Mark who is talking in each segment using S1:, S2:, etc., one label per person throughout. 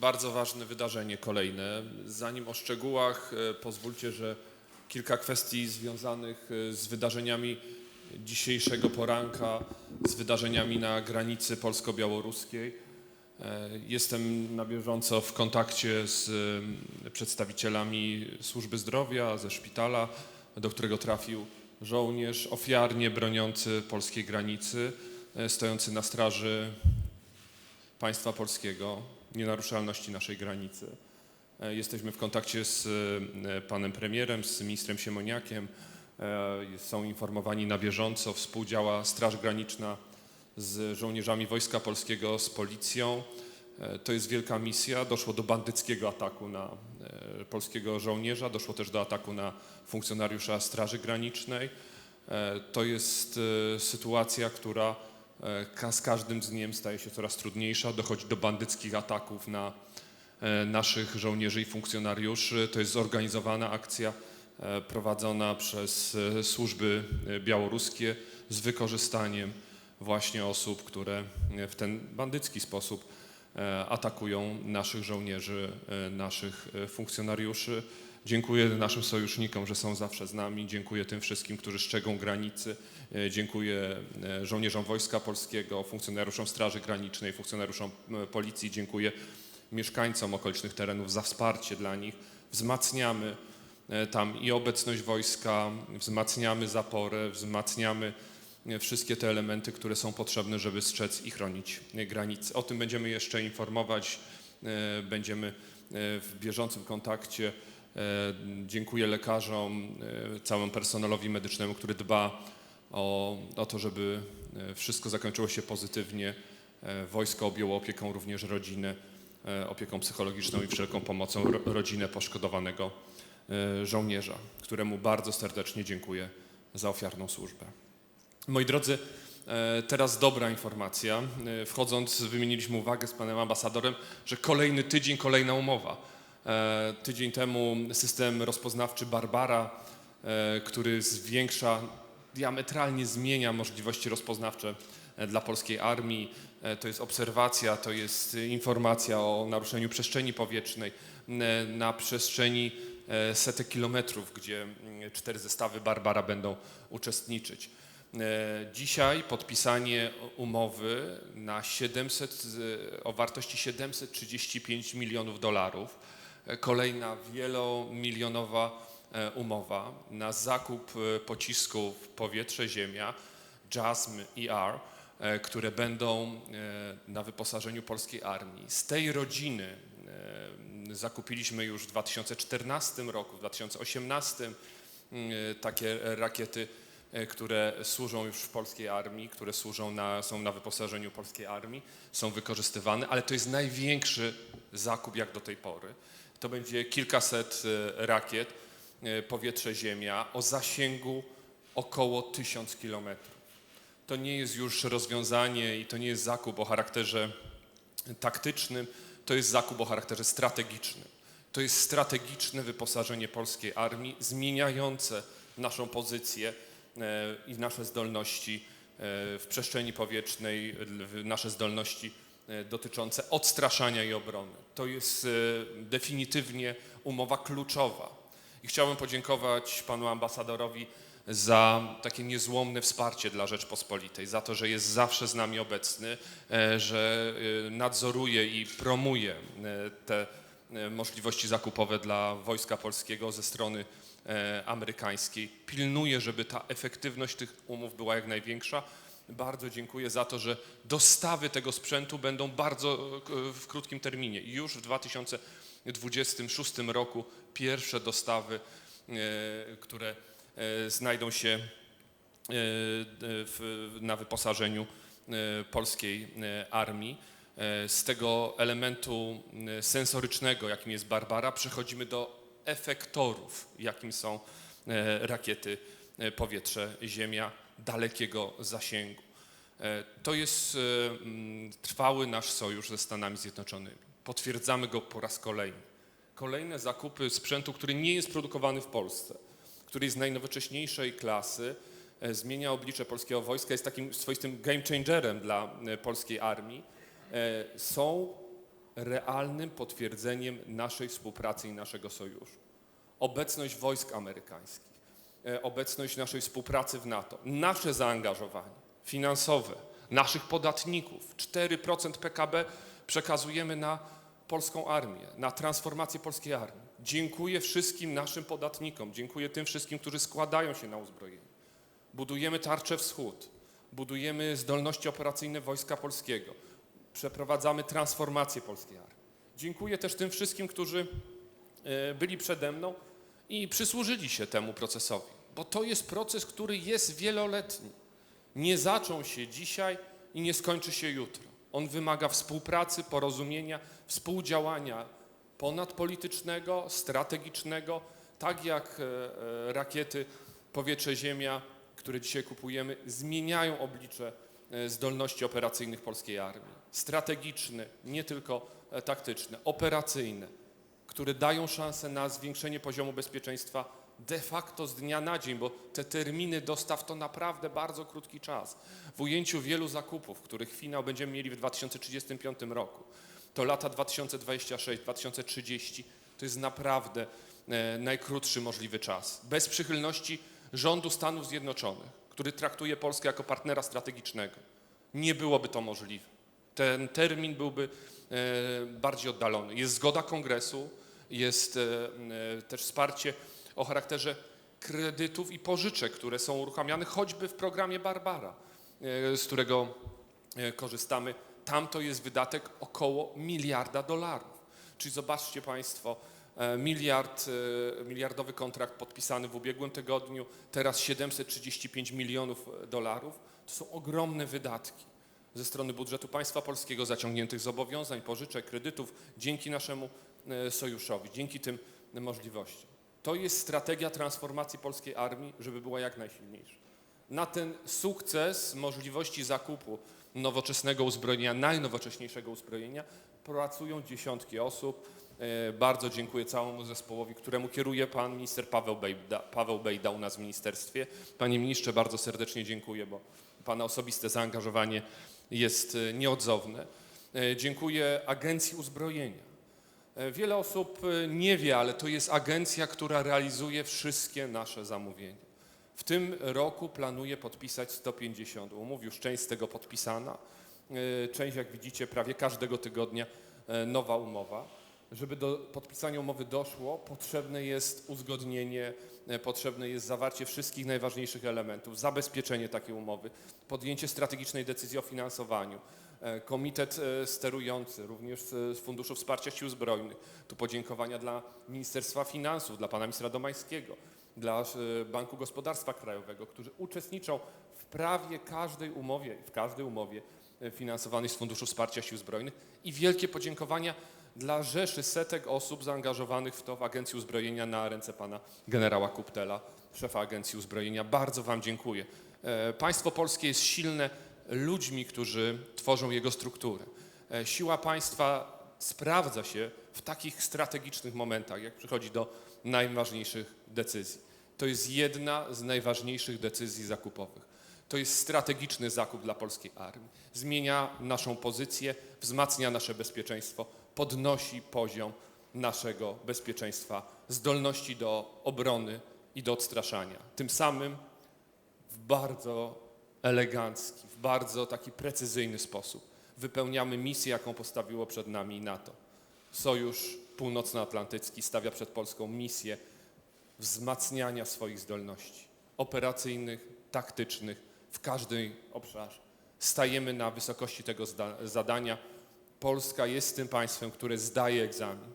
S1: bardzo ważne wydarzenie kolejne. Zanim o szczegółach, e, pozwólcie, że kilka kwestii związanych e, z wydarzeniami dzisiejszego poranka, z wydarzeniami na granicy polsko-białoruskiej. E, Jestem na bieżąco w kontakcie z e, przedstawicielami służby zdrowia, ze szpitala, do którego trafił żołnierz ofiarnie broniący polskiej granicy, e, stojący na straży państwa polskiego, nienaruszalności naszej granicy. E, Jesteśmy w kontakcie z e, panem premierem, z ministrem Siemoniakiem. E, Są informowani na bieżąco. Współdziała Straż Graniczna z żołnierzami Wojska Polskiego, z policją. To jest wielka misja. Doszło do bandyckiego ataku na polskiego żołnierza, doszło też do ataku na funkcjonariusza Straży Granicznej. To jest sytuacja, która z każdym dniem staje się coraz trudniejsza. Dochodzi do bandyckich ataków na e, naszych żołnierzy i funkcjonariuszy. To jest zorganizowana akcja e, prowadzona przez e, służby e, białoruskie z wykorzystaniem właśnie osób, które e, w ten bandycki sposób e, atakują naszych żołnierzy, e, naszych e, funkcjonariuszy. Dziękuję naszym sojusznikom, że są zawsze z nami. Dziękuję tym wszystkim, którzy strzegą granicy. E, Dziękuję e, żołnierzom Wojska Polskiego, funkcjonariuszom Straży Granicznej, funkcjonariuszom e, Policji. Dziękuję mieszkańcom okolicznych terenów za wsparcie dla nich. Wzmacniamy tam i obecność wojska, wzmacniamy zaporę, wzmacniamy wszystkie te elementy, które są potrzebne, żeby strzec i chronić granice. O tym będziemy jeszcze informować, będziemy w bieżącym kontakcie. E, Dziękuję lekarzom, e, całemu personelowi medycznemu, który dba o, o to, żeby e, wszystko zakończyło się pozytywnie. Wojsko objęło opieką również rodzinę, opieką psychologiczną i wszelką pomocą ro, rodzinę poszkodowanego żołnierza, któremu bardzo serdecznie dziękuję za ofiarną służbę. Moi drodzy, teraz dobra informacja. Wchodząc, wymieniliśmy uwagę z panem ambasadorem, że kolejny tydzień, kolejna umowa. E, Tydzień temu system rozpoznawczy Barbara, e, który zwiększa, diametralnie zmienia możliwości rozpoznawcze e, dla polskiej armii. To jest obserwacja, to jest informacja o naruszeniu przestrzeni powietrznej na przestrzeni setek kilometrów, gdzie cztery zestawy Barbara będą uczestniczyć. Dzisiaj podpisanie umowy na 700, z- o wartości 735 milionów dolarów. Kolejna wielomilionowa e, umowa na zakup e, pocisków powietrze-ziemia JASM ER, które będą na wyposażeniu polskiej armii. Z tej rodziny zakupiliśmy już w 2014 roku, w 2018 mm, takie rakiety, które służą już w polskiej armii, które służą na, są na wyposażeniu polskiej armii, są wykorzystywane, ale to jest największy zakup jak do tej pory. To będzie kilkaset e, rakiet, e, powietrze-ziemia o zasięgu około 1000 kilometrów. To nie jest już rozwiązanie i to nie jest zakup o charakterze taktycznym, to jest zakup o charakterze strategicznym. To jest strategiczne wyposażenie polskiej armii, zmieniające naszą pozycję e, i nasze zdolności w przestrzeni powietrznej, nasze zdolności dotyczące odstraszania i obrony. To jest e, definitywnie umowa kluczowa. I chciałbym podziękować panu ambasadorowi za takie niezłomne wsparcie dla Rzeczpospolitej, za to, że jest zawsze z nami obecny, e, że e, nadzoruje i promuje e, te e, możliwości zakupowe dla Wojska Polskiego ze strony e, amerykańskiej. Pilnuje, żeby ta efektywność tych umów była jak największa. Bardzo dziękuję za to, że dostawy tego sprzętu będą bardzo e, w krótkim terminie. Już w 2026 roku pierwsze dostawy, e, które e, znajdą się na wyposażeniu polskiej armii. Z tego elementu sensorycznego, jakim jest Barbara, przechodzimy do efektorów, jakim są rakiety e, powietrze-ziemia dalekiego zasięgu. E, To jest e, mm, trwały nasz sojusz ze Stanami Zjednoczonymi. Potwierdzamy go po raz kolejny. Kolejne zakupy sprzętu, który nie jest produkowany w Polsce, który jest najnowocześniejszej klasy, e, zmienia oblicze polskiego wojska, jest takim swoistym game changerem dla e, polskiej armii. E, Są realnym potwierdzeniem naszej współpracy i naszego sojuszu. Obecność wojsk amerykańskich, e, obecność naszej współpracy w NATO, nasze zaangażowanie finansowe, naszych podatników, 4% PKB przekazujemy na polską armię, na transformację polskiej armii. Dziękuję wszystkim naszym podatnikom, dziękuję tym wszystkim, którzy składają się na uzbrojenie. Budujemy tarczę wschód, budujemy zdolności operacyjne Wojska Polskiego, przeprowadzamy transformację polskiej armii. Dziękuję też tym wszystkim, którzy byli przede mną i przysłużyli się temu procesowi, bo to jest proces, który jest wieloletni. Nie zaczął się dzisiaj i nie skończy się jutro. On wymaga współpracy, porozumienia, współdziałania ponadpolitycznego, strategicznego, tak jak e, e, rakiety powietrze-ziemia, które dzisiaj kupujemy, zmieniają oblicze e, zdolności operacyjnych polskiej armii. Strategiczne, nie tylko e, taktyczne, operacyjne, które dają szansę na zwiększenie poziomu bezpieczeństwa de facto z dnia na dzień, bo te terminy dostaw to naprawdę bardzo krótki czas. W ujęciu wielu zakupów, których finał będziemy mieli w 2035 roku, to lata 2026-2030 to jest naprawdę e, najkrótszy możliwy czas. Bez przychylności rządu Stanów Zjednoczonych, który traktuje Polskę jako partnera strategicznego, nie byłoby to możliwe. Ten termin byłby e, bardziej oddalony. Jest zgoda kongresu, jest e, e, też wsparcie o charakterze kredytów i pożyczek, które są uruchamiane choćby w programie Barbara, z którego korzystamy. Tam to jest wydatek około miliarda dolarów. Czyli zobaczcie Państwo, miliard, miliardowy kontrakt podpisany w ubiegłym tygodniu, teraz 735 milionów dolarów. To są ogromne wydatki ze strony budżetu państwa polskiego, zaciągniętych zobowiązań, pożyczek, kredytów, dzięki naszemu e, sojuszowi, dzięki tym możliwościom. To jest strategia transformacji polskiej armii, żeby była jak najsilniejsza. Na ten sukces możliwości zakupu nowoczesnego uzbrojenia, najnowocześniejszego uzbrojenia pracują dziesiątki osób. E, Bardzo dziękuję całemu zespołowi, któremu kieruje pan minister Paweł Bejda, Paweł Bejda u nas w ministerstwie. Panie ministrze, bardzo serdecznie dziękuję, bo pana osobiste zaangażowanie jest e, nieodzowne. E, Dziękuję Agencji Uzbrojenia. E, Wiele osób nie wie, ale to jest agencja, która realizuje wszystkie nasze zamówienia. W tym roku planuje podpisać 150 umów, już część z tego podpisana. Część, jak widzicie, prawie każdego tygodnia nowa umowa. Żeby do podpisania umowy doszło, potrzebne jest uzgodnienie, e, potrzebne jest zawarcie wszystkich najważniejszych elementów, zabezpieczenie takiej umowy, podjęcie strategicznej decyzji o finansowaniu, e, komitet e, sterujący, również z Funduszu Wsparcia Sił Zbrojnych. Tu podziękowania dla Ministerstwa Finansów, dla pana ministra Domańskiego, dla Banku Gospodarstwa Krajowego, którzy uczestniczą w prawie każdej umowie, w każdej umowie finansowanej z Funduszu Wsparcia Sił Zbrojnych i wielkie podziękowania dla rzeszy setek osób zaangażowanych w to w Agencji Uzbrojenia na ręce pana generała Kuptela, szefa Agencji Uzbrojenia. Bardzo wam dziękuję. E, Państwo polskie jest silne ludźmi, którzy tworzą jego strukturę. E, Siła państwa sprawdza się w takich strategicznych momentach, jak przychodzi do najważniejszych decyzji. To jest jedna z najważniejszych decyzji zakupowych. To jest strategiczny zakup dla polskiej armii. Zmienia naszą pozycję, wzmacnia nasze bezpieczeństwo, podnosi poziom naszego bezpieczeństwa, zdolności do obrony i do odstraszania. Tym samym w bardzo elegancki, w bardzo taki precyzyjny sposób wypełniamy misję, jaką postawiło przed nami NATO. Sojusz Północnoatlantycki stawia przed Polską misję wzmacniania swoich zdolności operacyjnych, taktycznych w każdym obszarze. Stajemy na wysokości tego zadania. Polska jest tym państwem, które zdaje egzamin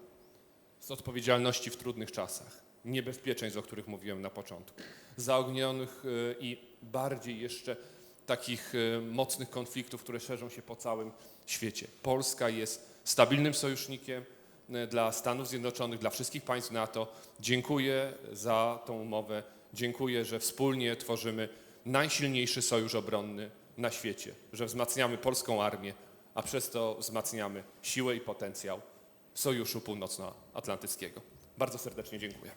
S1: z odpowiedzialności w trudnych czasach, niebezpieczeństw, o których mówiłem na początku, zaognionych y, i bardziej jeszcze takich y, mocnych konfliktów, które szerzą się po całym świecie. Polska jest stabilnym sojusznikiem y, dla Stanów Zjednoczonych, dla wszystkich państw NATO. Dziękuję za tą umowę. Dziękuję, że wspólnie tworzymy najsilniejszy sojusz obronny na świecie, że wzmacniamy polską armię, a przez to wzmacniamy siłę i potencjał Sojuszu Północnoatlantyckiego. Bardzo serdecznie dziękuję.